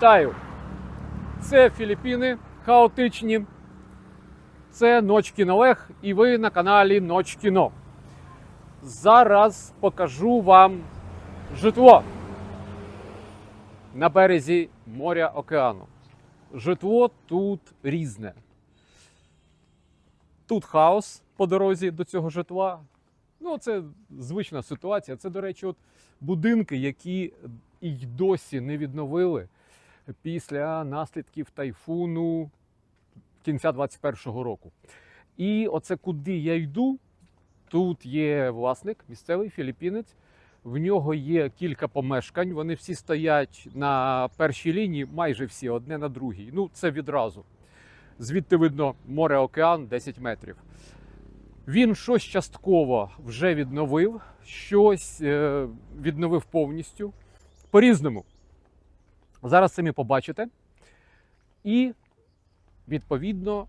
Вітаю! Це Філіппіни хаотичні. Це Ночкін Олег, і ви на каналі Ночкіно. Зараз покажу вам житло на березі моря океану. Житло тут різне. Тут хаос по дорозі до цього житла. Ну, це звична ситуація. Це, до речі, от будинки, які і досі не відновили після наслідків тайфуну кінця 21-го року. І оце куди я йду. Тут є власник, місцевий філіппінець. В нього є кілька помешкань. Вони всі стоять на першій лінії, майже всі одне на другій. Ну, це відразу. Звідти видно море океан 10 метрів. Він щось частково вже відновив, щось е, відновив повністю. По-різному. Зараз самі побачите. І, відповідно, е,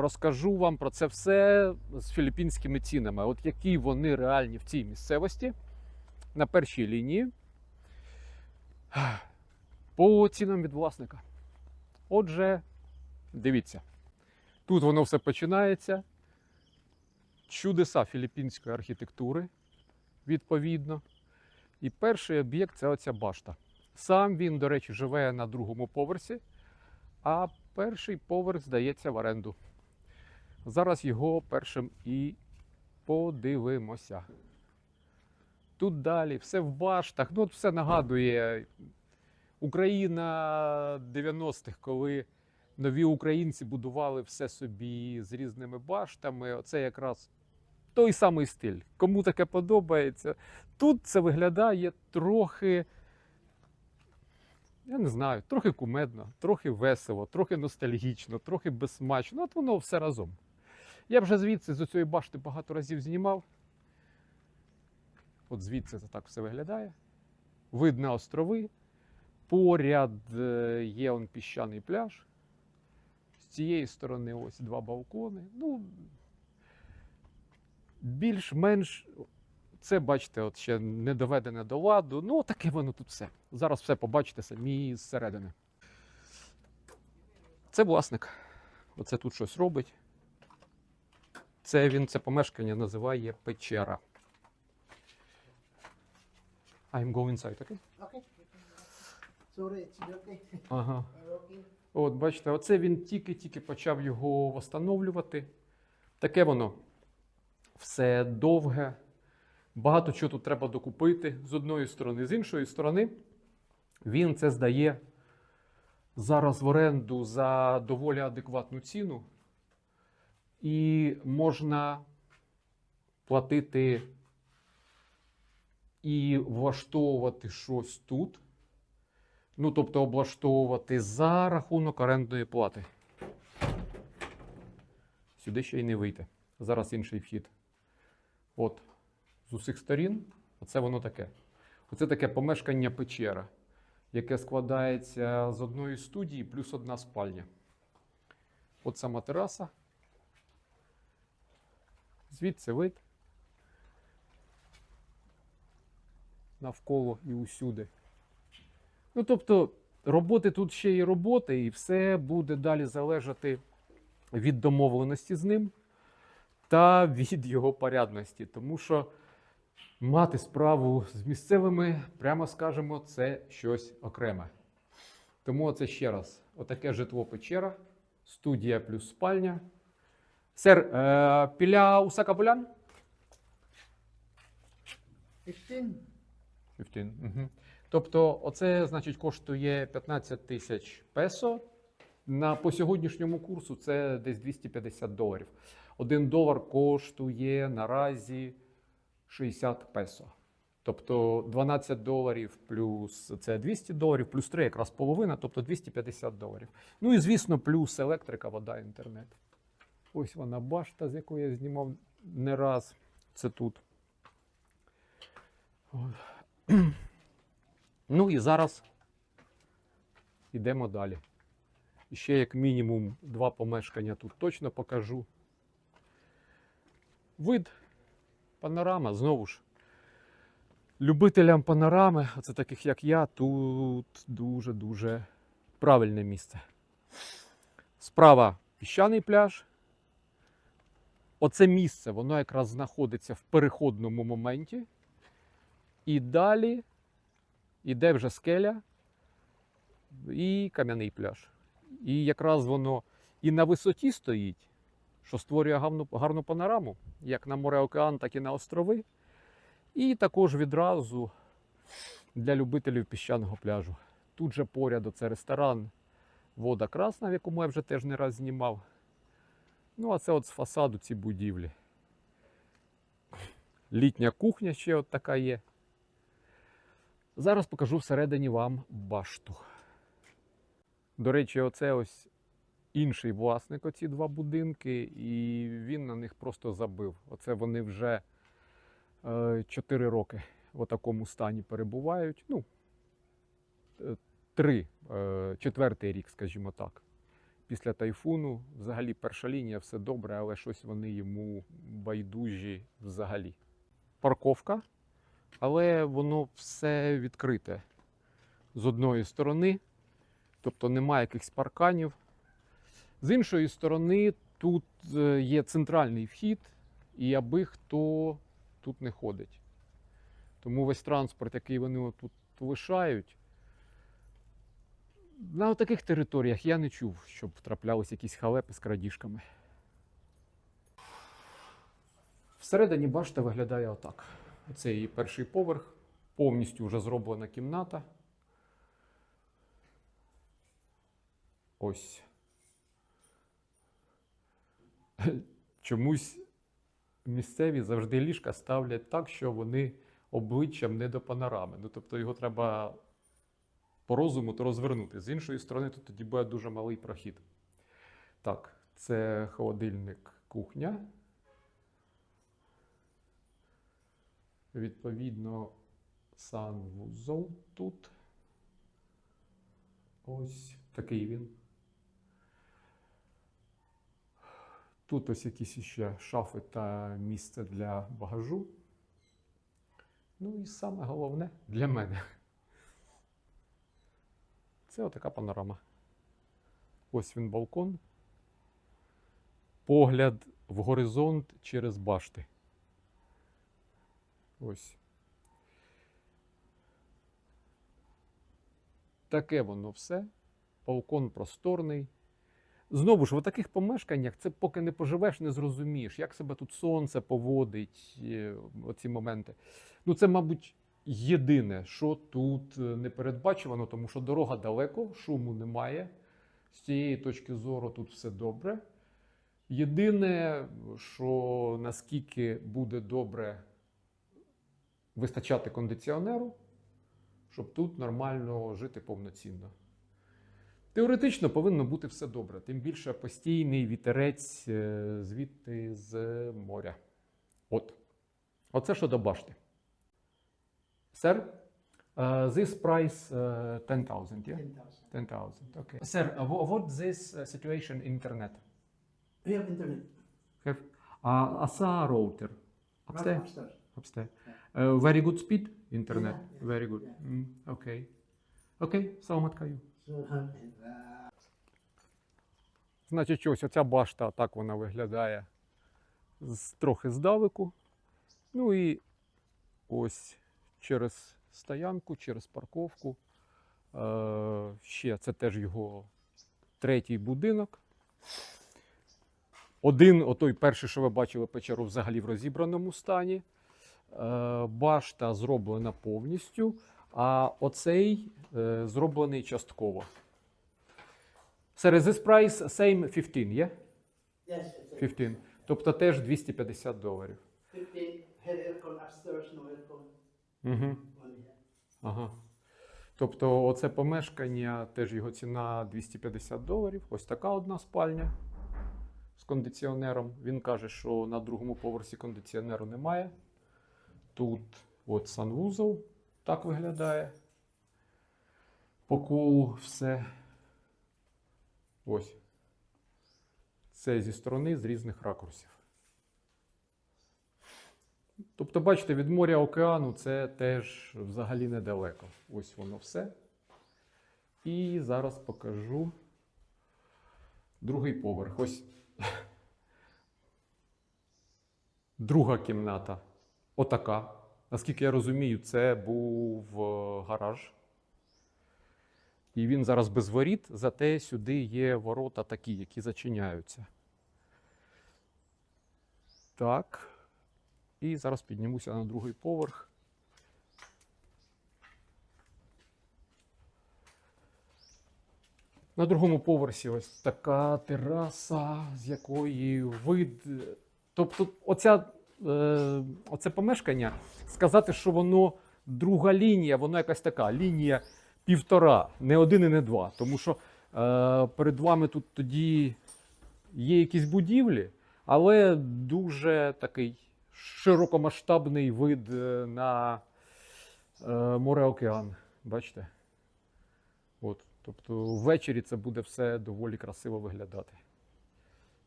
розкажу вам про це все з філіппінськими цінами. От які вони реальні в цій місцевості на першій лінії. По цінам від власника. Отже, дивіться. Тут воно все починається. Чудеса філіппінської архітектури, відповідно. І перший об'єкт це оця башта. Сам він, до речі, живе на другому поверсі, а перший поверх здається в оренду. Зараз його першим і подивимося. Тут далі все в баштах. Ну, от все нагадує Україна 90-х, коли нові українці будували все собі з різними баштами. Оце якраз той самий стиль. Кому таке подобається. Тут це виглядає трохи, я не знаю, трохи кумедно, трохи весело, трохи ностальгічно, трохи безсмачно. От воно все разом. Я вже звідси з цієї башти багато разів знімав. От звідси це так все виглядає. Видно острови. Поряд е, є он піщаний пляж. З цієї сторони ось два балкони. Ну, більш-менш це, бачите, от ще не доведене до ладу. Ну, таке воно тут все. Зараз все побачите самі зсередини. Це власник. Оце тут щось робить. Це він це помешкання називає печера. I'm go inside, окей? Okay. Sorry, it's okay. Ага. Okay. От, бачите, оце він тільки-тільки почав його встановлювати. Таке воно все довге. Багато чого тут треба докупити з одної сторони, з іншої сторони, він це здає зараз в оренду за доволі адекватну ціну. І можна платити і влаштовувати щось тут. Ну, тобто облаштовувати за рахунок орендної плати. Сюди ще й не вийти. Зараз інший вхід. От, з усіх сторін, оце воно таке. Оце таке помешкання печера, яке складається з одної студії плюс одна спальня. От сама тераса. Звідси вид. Навколо і усюди. Ну, тобто, роботи тут ще й роботи, і все буде далі залежати від домовленості з ним та від його порядності. Тому що мати справу з місцевими, прямо скажемо, це щось окреме. Тому це ще раз: отаке житло печера, студія плюс спальня. Сер, е, піля усака булян? 15. 15. Угу. Тобто, оце, значить, коштує 15 тисяч песо. На, по сьогоднішньому курсу це десь 250 доларів. Один долар коштує наразі 60 песо. Тобто 12 доларів плюс це 200 доларів, плюс 3 якраз половина, тобто 250 доларів. Ну і звісно, плюс електрика, вода, інтернет. Ось вона башта, з якої я знімав не раз. Це тут. Ну і зараз йдемо далі. Ще як мінімум два помешкання тут точно покажу. Вид, панорама, знову ж. Любителям панорами, оце таких як я, тут дуже-дуже правильне місце. Справа піщаний пляж. Оце місце, воно якраз знаходиться в переходному моменті. І далі іде вже скеля і кам'яний пляж. І якраз воно і на висоті стоїть, що створює гарну, гарну панораму, як на море океан, так і на острови. І також відразу для любителів піщаного пляжу. Тут же поряд оце ресторан Вода Красна, в якому я вже теж не раз знімав. Ну, а це от з фасаду ці будівлі. Літня кухня ще от така є. Зараз покажу всередині вам башту. До речі, оце ось інший власник, оці два будинки, і він на них просто забив. Оце вони вже е, 4 роки в такому стані перебувають. Ну, е, три, е, четвертий рік, скажімо так. Після тайфуну, взагалі, перша лінія, все добре, але щось вони йому байдужі взагалі. Парковка, але воно все відкрите з одної сторони, тобто немає якихось парканів. З іншої сторони, тут е, є центральний вхід, і аби хто тут не ходить. Тому весь транспорт, який вони тут лишають, на таких територіях я не чув, щоб траплялись якісь халепи з крадіжками. Всередині башта виглядає отак. Це її перший поверх, повністю вже зроблена кімната. Ось. Чомусь місцеві завжди ліжка ставлять так, що вони обличчям не до панорами. Ну, тобто його треба по розуму то розвернути. З іншої сторони, то тоді буде дуже малий прохід. Так, це холодильник кухня. Відповідно, санвузол тут. Ось такий він. Тут ось якісь ще шафи та місце для багажу. Ну і саме головне для мене. Це отака панорама. Ось він балкон. Погляд в горизонт через башти. Ось. Таке воно все. Балкон просторний. Знову ж, в таких помешканнях це поки не поживеш, не зрозумієш, як себе тут сонце поводить, е, оці моменти. Ну, це, мабуть, єдине, що тут е, не передбачувано, тому що дорога далеко, шуму немає. З цієї точки зору тут все добре. Єдине, що наскільки буде добре вистачати кондиціонеру, щоб тут нормально жити повноцінно. Теоретично повинно бути все добре, тим більше постійний вітерець е, звідти з моря. От. Оце щодо башти. Сер, uh, this price uh, 10,000, yeah? 10,000. 10,000, okay. Sir, uh, what this uh, situation internet? We have internet. Have uh, ASA router Right upstairs? upstairs. Upstairs. Uh, very good speed internet. Yeah, yeah, very good. yeah. Mm, okay. Okay, salamat kayo. Значить, ось оця башта, так вона виглядає з, трохи здалеку. Ну і ось через стоянку, через парковку. Е, ще це теж його третій будинок. Один, отой перший, що ви бачили печеру, взагалі в розібраному стані. Е, башта зроблена повністю, а оцей е, зроблений частково. Sir, is this price same 15, yeah? yes, it's 15. Тобто теж 250 доларів. 15 head aircon upstairs, no aircon. Угу. Ага. Тобто оце помешкання, теж його ціна 250 доларів. Ось така одна спальня з кондиціонером. Він каже, що на другому поверсі кондиціонеру немає. Тут от санвузол так виглядає. По колу все. Ось. Це зі сторони з різних ракурсів. Тобто, бачите, від моря океану це теж взагалі недалеко. Ось воно все. І зараз покажу другий поверх. Ось друга кімната. Отака. Наскільки я розумію, це був е, гараж. І він зараз без воріт, зате сюди є ворота такі, які зачиняються. Так. І зараз піднімуся на другий поверх. На другому поверсі ось така тераса, з якої вид. Тобто, оця, е, оце помешкання, сказати, що воно друга лінія, воно якась така лінія півтора, не один і не два. Тому що е, перед вами тут тоді є якісь будівлі, але дуже такий широкомасштабний вид е, на е, море-океан. Бачите? От, тобто ввечері це буде все доволі красиво виглядати.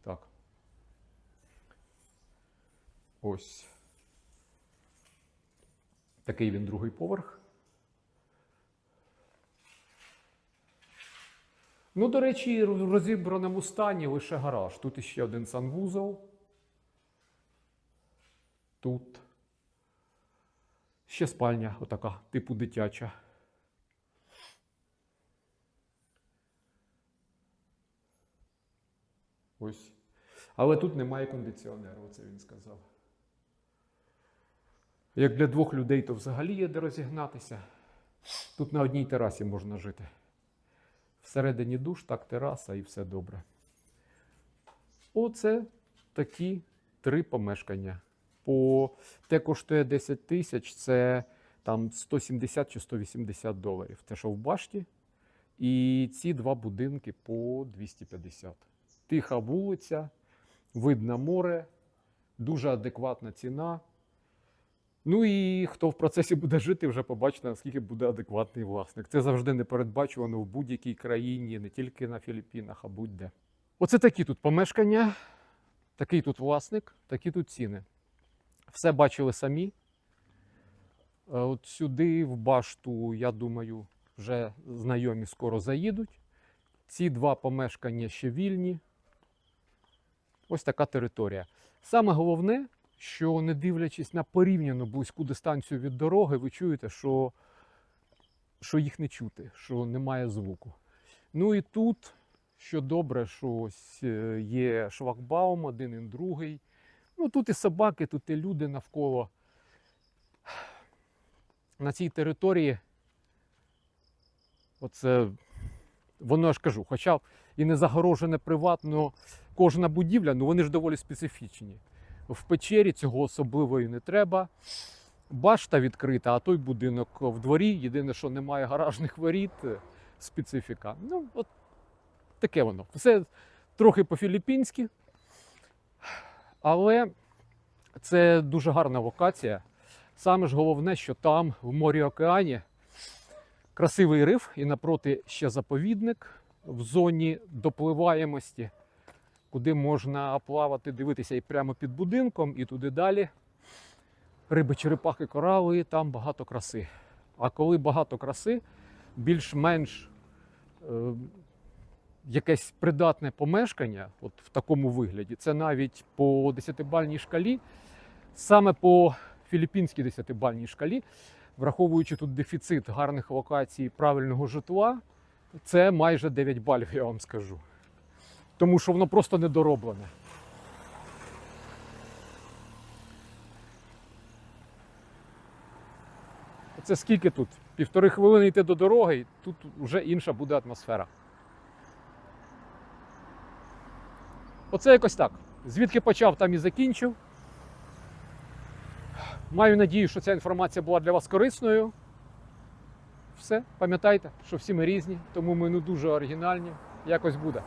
Так. Ось. Такий він другий поверх. Ну, до речі, в розібраному стані лише гараж. Тут іще один санвузол. Тут. Ще спальня, отака, типу дитяча. Ось. Але тут немає кондиціонеру, це він сказав. Як для двох людей, то взагалі є де розігнатися. Тут на одній терасі можна жити. Всередині душ, так, тераса і все добре. Оце такі три помешкання. По те коштує 10 тисяч, це там 170 чи 180 доларів. Те, що в башті. І ці два будинки по 250. Тиха вулиця, вид на море, дуже адекватна ціна. Ну і хто в процесі буде жити, вже побачите, наскільки буде адекватний власник. Це завжди непередбачувано в будь-якій країні, не тільки на Філіппінах, а будь-де. Оце такі тут помешкання, такий тут власник, такі тут ціни. Все бачили самі. Е, От сюди, в башту, я думаю, вже знайомі скоро заїдуть. Ці два помешкання ще вільні. Ось така територія. Саме головне, що не дивлячись на порівняно близьку дистанцію від дороги, ви чуєте, що, що їх не чути, що немає звуку. Ну і тут, що добре, що ось е, є шлагбаум, один і другий. Ну тут і собаки, тут і люди навколо. На цій території, оце, воно я ж кажу, хоча і не загорожене приватно кожна будівля, ну вони ж доволі специфічні. В печері цього особливо і не треба. Башта відкрита, а той будинок в дворі. Єдине, що немає гаражних воріт, е, специфіка. Ну, от таке воно. Все трохи по-філіппінськи. Але це дуже гарна локація. Саме ж головне, що там, в морі океані, красивий риф і напроти ще заповідник в зоні допливаємості куди можна плавати, дивитися і прямо під будинком, і туди далі. Риби, черепахи, корали, там багато краси. А коли багато краси, більш-менш е, якесь придатне помешкання, от в такому вигляді, це навіть по 10-бальній шкалі, саме по філіппінській 10-бальній шкалі, враховуючи тут дефіцит гарних локацій правильного житла, це майже 9 балів, я вам скажу тому що воно просто недороблене. Це скільки тут? Півтори хвилини йти до дороги, і тут вже інша буде атмосфера. Оце якось так. Звідки почав, там і закінчив. Маю надію, що ця інформація була для вас корисною. Все, пам'ятайте, що всі ми різні, тому ми не дуже оригінальні. Якось буде.